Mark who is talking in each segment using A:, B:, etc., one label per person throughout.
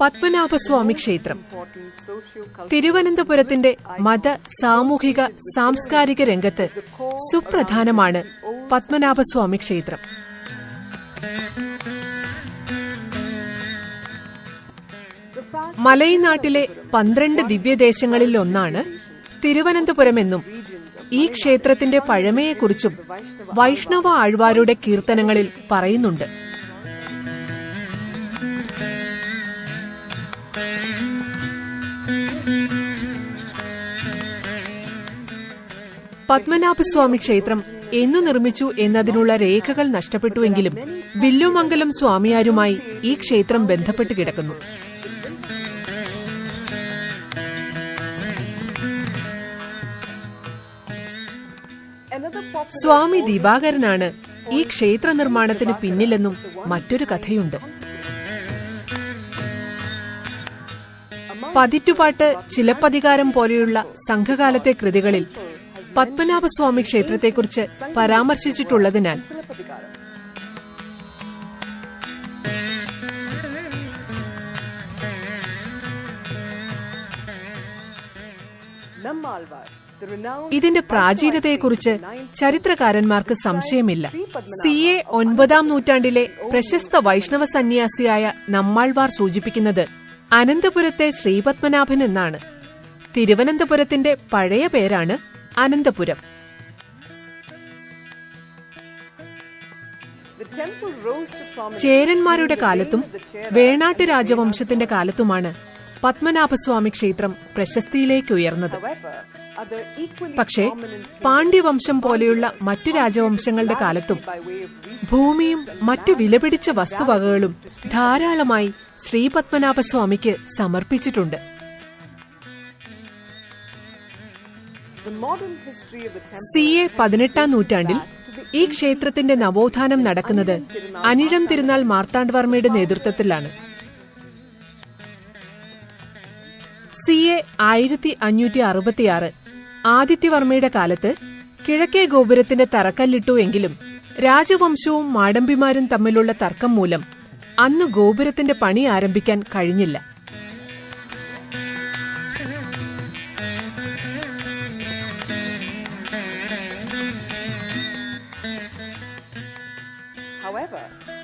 A: പത്മനാഭസ്വാമി ക്ഷേത്രം. തിരുവനന്തപുരത്തിന്റെ മത സാമൂഹിക സാംസ്കാരിക രംഗത്ത് സുപ്രധാനമാണ് പത്മനാഭസ്വാമി ക്ഷേത്രം. മലൈനാട്ടിലെ പന്ത്രണ്ട് ദിവ്യദേശങ്ങളിൽ ഒന്നാണ് തിരുവനന്തപുരമെന്നും ഈ ക്ഷേത്രത്തിന്റെ പഴമയെക്കുറിച്ചും വൈഷ്ണവ ആഴ്വാരുടെ കീർത്തനങ്ങളിൽ പറയുന്നുണ്ട്. പത്മനാഭസ്വാമി ക്ഷേത്രം എന്നു നിർമ്മിച്ചു എന്നതിനുള്ള രേഖകൾ നഷ്ടപ്പെട്ടുവെങ്കിലും വില്ലുമംഗലം സ്വാമിയാരുമായി ഈ ക്ഷേത്രം ബന്ധപ്പെട്ട് കിടക്കുന്നു. സ്വാമി ദിവാകരനാണ് ഈ ക്ഷേത്ര നിർമ്മാണത്തിന് പിന്നിലെന്നും മറ്റൊരു കഥയുണ്ട്. പതിറ്റുപാട്ട് ചിലപ്പതികാരം പോലെയുള്ള സംഘകാലത്തെ കൃതികളിൽ പത്മനാഭസ്വാമി ക്ഷേത്രത്തെക്കുറിച്ച് പരാമർശിച്ചിട്ടുള്ളതിനാൽ. ഇതിന്റെ പ്രാചീനതയെക്കുറിച്ച് ചരിത്രകാരന്മാർക്ക് സംശയമില്ല. സി എ ഒൻപതാം നൂറ്റാണ്ടിലെ പ്രശസ്ത വൈഷ്ണവ സന്യാസിയായ നമ്മാൾവാർ സൂചിപ്പിക്കുന്നത് അനന്തപുരത്തെ ശ്രീപത്മനാഭൻ എന്നാണ്. തിരുവനന്തപുരത്തിന്റെ പഴയ പേരാണ് അനന്തപുരം. ചേരന്മാരുടെ കാലത്തും വേണാട്ട് രാജവംശത്തിന്റെ കാലത്തുമാണ് പത്മനാഭസ്വാമി ക്ഷേത്രം പ്രശസ്തിയിലേക്ക് ഉയർന്നത്. പക്ഷേ പാണ്ഡ്യവംശം പോലെയുള്ള മറ്റു രാജവംശങ്ങളുടെ കാലത്തും ഭൂമിയും മറ്റു വിലപിടിച്ച വസ്തുവകകളും ധാരാളമായി ശ്രീപത്മനാഭസ്വാമിക്ക് സമർപ്പിച്ചിട്ടുണ്ട്. സി എ പതിനെട്ടാം നൂറ്റാണ്ടിൽ ഈ ക്ഷേത്രത്തിന്റെ നവോത്ഥാനം നടക്കുന്നത് അനിഴം തിരുനാൾ മാർത്താണ്ഡവർമ്മയുടെ നേതൃത്വത്തിലാണ്. സി എ ആയിരത്തി അഞ്ഞൂറ്റി അറുപത്തിയാറ് ആദിത്യവർമ്മയുടെ കാലത്ത് കിഴക്കേ ഗോപുരത്തിന്റെ തറക്കല്ലിട്ടു എങ്കിലും രാജവംശവും മാടമ്പിമാരും തമ്മിലുള്ള തർക്കം മൂലം അന്ന് ഗോപുരത്തിന്റെ പണി ആരംഭിക്കാൻ കഴിഞ്ഞില്ല.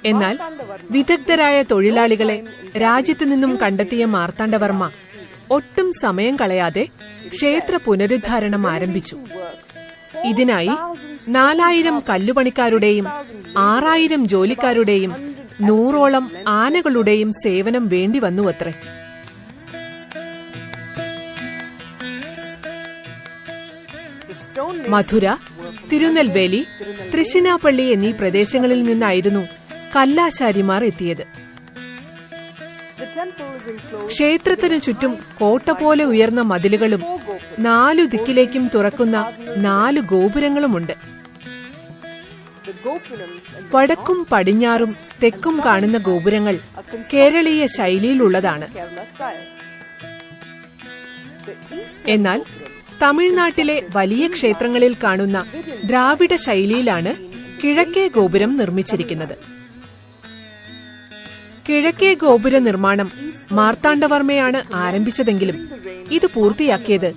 A: എന്നാൽ വിദഗ്ധരായ തൊഴിലാളികളെ രാജ്യത്തു നിന്നും കണ്ടെത്തിയ മാർത്താണ്ഡവർമ്മ ഒട്ടും സമയം കളയാതെ ക്ഷേത്ര പുനരുദ്ധാരണം ആരംഭിച്ചു. ഇതിനായി നാലായിരം കല്ലുപണിക്കാരുടെയും ആറായിരം ജോലിക്കാരുടെയും നൂറോളം ആനകളുടെയും സേവനം വേണ്ടി വന്നുവത്രേ. മധുര തിരുനെൽവേലി തൃശ്ശിനാപ്പള്ളി എന്നീ പ്രദേശങ്ങളിൽ നിന്നായിരുന്നു കല്ലാശാരിമാർ എത്തിയത്. ക്ഷേത്രത്തിനു ചുറ്റും കോട്ട പോലെ ഉയർന്ന മതിലുകളും നാലു ദിക്കിലേക്കും തുറക്കുന്ന നാലു ഗോപുരങ്ങളുമുണ്ട്. വടക്കും പടിഞ്ഞാറും തെക്കും കാണുന്ന ഗോപുരങ്ങൾ കേരളീയ ശൈലിയിലുള്ളതാണ്. എന്നാൽ തമിഴ്നാട്ടിലെ വലിയ ക്ഷേത്രങ്ങളിൽ കാണുന്ന ദ്രാവിഡ ശൈലിയിലാണ് കിഴക്കേ ഗോപുരം നിർമ്മിച്ചിരിക്കുന്നത്. കിഴക്കേ ഗോപുര നിർമ്മാണം മാർത്താണ്ഡവർമ്മയാണ് ആരംഭിച്ചതെങ്കിലും ഇത് പൂർത്തിയാക്കിയത്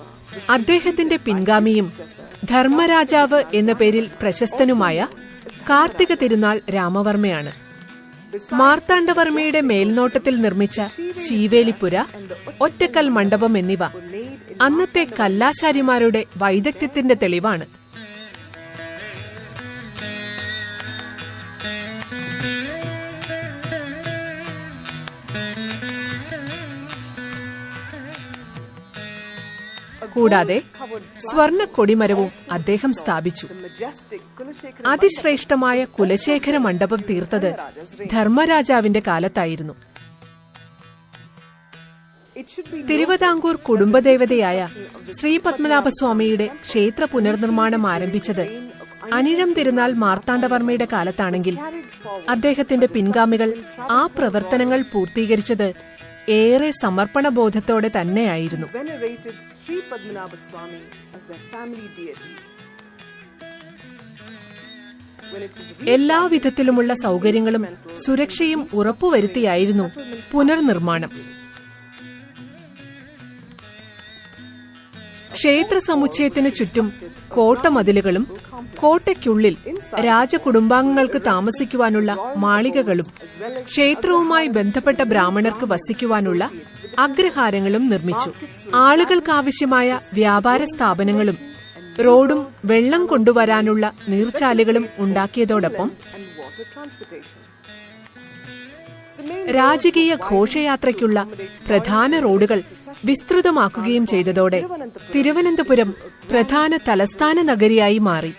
A: അദ്ദേഹത്തിന്റെ പിൻഗാമിയും ധർമ്മരാജാവ് എന്ന പേരിൽ പ്രശസ്തനുമായ കാർത്തിക തിരുനാൾ രാമവർമ്മയാണ്. മാർത്താണ്ഡവർമ്മയുടെ മേൽനോട്ടത്തിൽ നിർമ്മിച്ച ശീവേലിപ്പുര ഒറ്റക്കൽ മണ്ഡപം എന്നിവ അന്നത്തെ കല്ലാശാരിമാരുടെ വൈദഗ്ധ്യത്തിന്റെ തെളിവാണ്. കൂടാതെ സ്വർണ കൊടിമരവും അദ്ദേഹം സ്ഥാപിച്ചു. അതിശ്രേഷ്ഠമായ കുലശേഖര മണ്ഡപം തീർത്തത് ധർമ്മരാജാവിന്റെ കാലത്തായിരുന്നു. തിരുവിതാംകൂർ കുടുംബദേവതയായ ശ്രീ പത്മനാഭസ്വാമിയുടെ ക്ഷേത്ര പുനർനിർമ്മാണം ആരംഭിച്ചത് അനിഴം തിരുനാൾ മാർത്താണ്ഡവർമ്മയുടെ കാലത്താണെങ്കിൽ അദ്ദേഹത്തിന്റെ പിൻഗാമികൾ ആ പ്രവർത്തനങ്ങൾ പൂർത്തീകരിച്ചത് ഏറെ
B: സമർപ്പണ ബോധത്തോടെ തന്നെയായിരുന്നു.
A: എല്ലാവിധത്തിലുമുള്ള സൗകര്യങ്ങളും സുരക്ഷയും ഉറപ്പുവരുത്തിയായിരുന്നു പുനർനിർമ്മാണം ക്ഷേത്ര സമുച്ചയത്തിന് ചുറ്റും കോട്ടമതിലുകളും കോട്ടയ്ക്കുള്ളിൽ രാജകുടുംബാംഗങ്ങൾക്ക് താമസിക്കുവാനുള്ള മാളികകളും ക്ഷേത്രവുമായി ബന്ധപ്പെട്ട ബ്രാഹ്മണർക്ക് വസിക്കുവാനുള്ള അഗ്രഹാരങ്ങളും നിർമ്മിച്ചു. ആളുകൾക്കാവശ്യമായ വ്യാപാര സ്ഥാപനങ്ങളും റോഡും വെള്ളം കൊണ്ടുവരാനുള്ള നീർച്ചാലുകളും ഉണ്ടാക്കിയതോടൊപ്പം രാജകീയ ഘോഷയാത്രയ്ക്കുള്ള പ്രധാന റോഡുകൾ വിസ്തൃതമാക്കുകയും ചെയ്തതോടെ തിരുവനന്തപുരം പ്രധാന തലസ്ഥാന നഗരിയായി മാറി.